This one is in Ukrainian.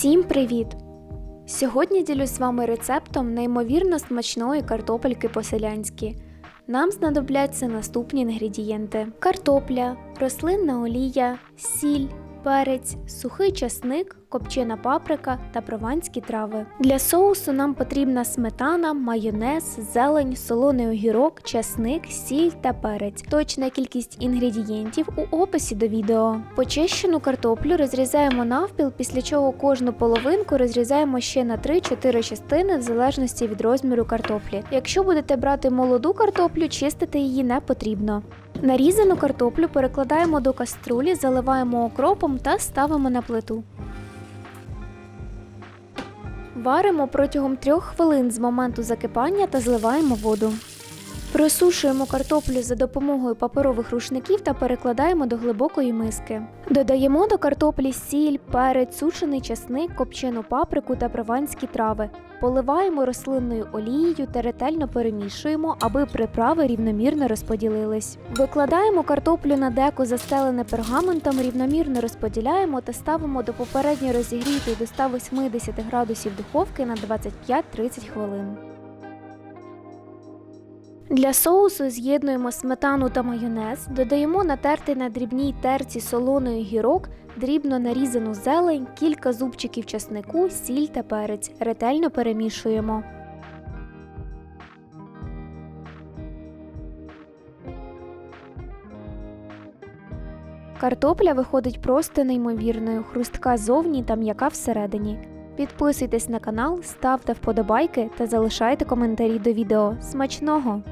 Всім привіт! Сьогодні ділюсь з вами рецептом неймовірно смачної картопельки по-селянськи. Нам знадобляться наступні інгредієнти: картопля, рослинна олія, сіль, перець, сухий часник, копчена паприка та прованські трави. Для соусу нам потрібна сметана, майонез, зелень, солоний огірок, часник, сіль та перець. Точна кількість інгредієнтів у описі до відео. Почищену картоплю розрізаємо навпіл, після чого кожну половинку розрізаємо ще на 3-4 частини в залежності від розміру картоплі. Якщо будете брати молоду картоплю, чистити її не потрібно. Нарізану картоплю перекладаємо до каструлі, заливаємо окропом та ставимо на плиту. Варимо протягом 3 хвилин з моменту закипання та зливаємо воду. Просушуємо картоплю за допомогою паперових рушників та перекладаємо до глибокої миски. Додаємо до картоплі сіль, перець, сушений часник, копчену паприку та прованські трави. Поливаємо рослинною олією та ретельно перемішуємо, аби приправи рівномірно розподілились. Викладаємо картоплю на деко, застелене пергаментом, рівномірно розподіляємо та ставимо до попередньо розігрітої до 180 градусів духовки на 25-30 хвилин. Для соусу з'єднуємо сметану та майонез, додаємо натертий на дрібній терці солоний огірок, дрібно нарізану зелень, кілька зубчиків часнику, сіль та перець. Ретельно перемішуємо. Картопля виходить просто неймовірною, хрустка зовні та м'яка всередині. Підписуйтесь на канал, ставте вподобайки та залишайте коментарі до відео. Смачного!